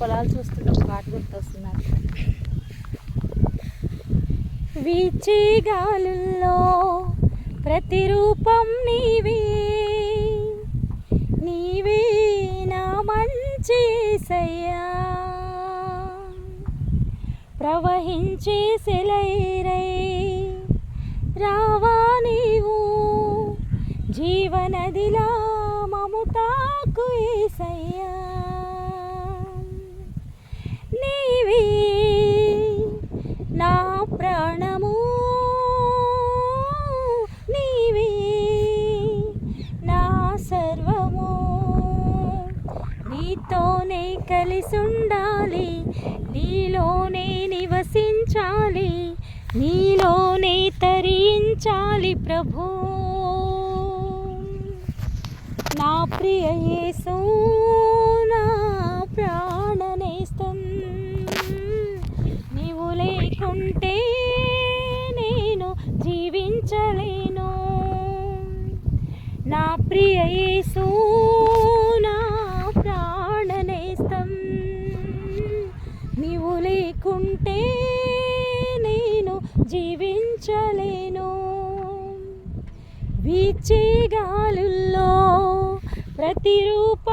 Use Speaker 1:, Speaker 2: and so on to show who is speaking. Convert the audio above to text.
Speaker 1: పొలాలు చూస్తుంటే ఒక పాట గుర్తొస్తున్నారు వీచే గాలుల్లో ప్రతిరూపం నీవే. నీవే నా మంచి సయ్యా ప్రవహించే సెలైరై రావా నీవు. జీవనదిలా మముతాకు ఏసయ్యా. నీతోనే కలిసి ఉండాలి నీలోనే నివసించాలి నీలోనే తరించాలి ప్రభు. నా ప్రియ యేసు నా ప్రాణనేస్తం నీవు లేకుంటే నేను జీవించలేను. నా ప్రియ యేసు లేకుంటే నేను జీవించలేను. వీచే గాలుల్లో ప్రతిరూప